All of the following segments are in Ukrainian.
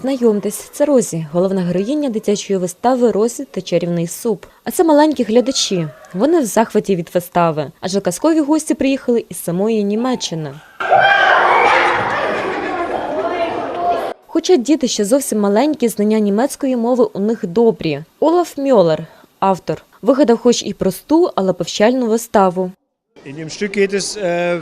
Знайомтесь, це Розі, головна героїня дитячої вистави Розі та чарівний суп. А це маленькі глядачі. Вони в захваті від вистави, адже казкові гості приїхали із самої Німеччини. Хоча діти ще зовсім маленькі, знання німецької мови у них добрі. Олаф Мьолер, автор, вигадав хоч і просту, але повчальну виставу. Äh,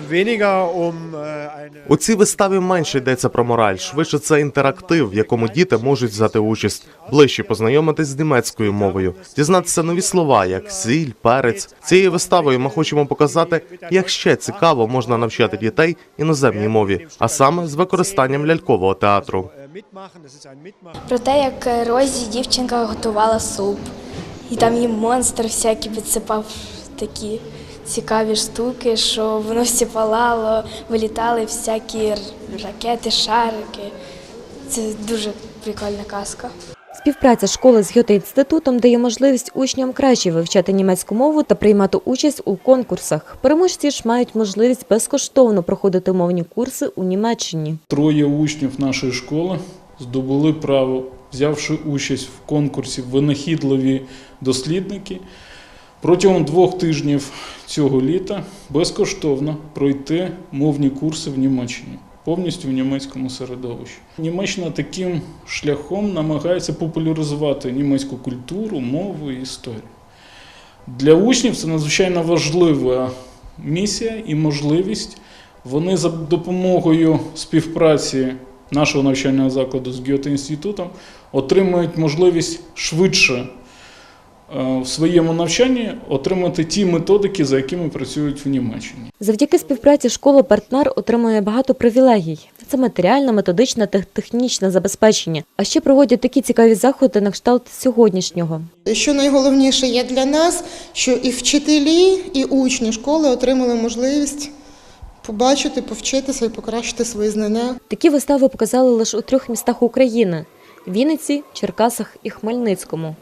um äh. У цій виставі менше йдеться про мораль. Швидше це інтерактив, в якому діти можуть взяти участь, ближче познайомитись з німецькою мовою, дізнатися нові слова, як сіль, перець. Цією виставою ми хочемо показати, як ще цікаво можна навчати дітей іноземній мові, а саме з використанням лялькового театру. äh. Про те, як Розі дівчинка готувала суп. І там їм монстр всякий підсипав такі цікаві штуки, що воно все палало, вилітали всякі ракети, шарики. Це дуже прикольна казка. Співпраця школи з Гьоте-інститутом дає можливість учням краще вивчати німецьку мову та приймати участь у конкурсах. Переможці ж мають можливість безкоштовно проходити мовні курси у Німеччині. Троє учнів нашої школи здобули право, взявши участь в конкурсі Винахідливі дослідники, протягом двох тижнів цього літа безкоштовно пройти мовні курси в Німеччині. Повністю в німецькому середовищі. Німеччина таким шляхом намагається популяризувати німецьку культуру, мову і історію. Для учнів це надзвичайно важлива місія і можливість. Вони за допомогою співпраці нашого навчального закладу з Гьоте-інститутом отримують можливість швидше в своєму навчанні отримати ті методики, за якими працюють в Німеччині. Завдяки співпраці школа-партнер отримує багато привілегій. Це матеріальне, методичне та технічне забезпечення. А ще проводять такі цікаві заходи на кшталт сьогоднішнього. Що найголовніше є для нас, що і вчителі, і учні школи отримали можливість побачити, повчитися і покращити свої знання. Такі вистави показали лише у трьох містах України: Вінниці, Черкасах і Хмельницькому.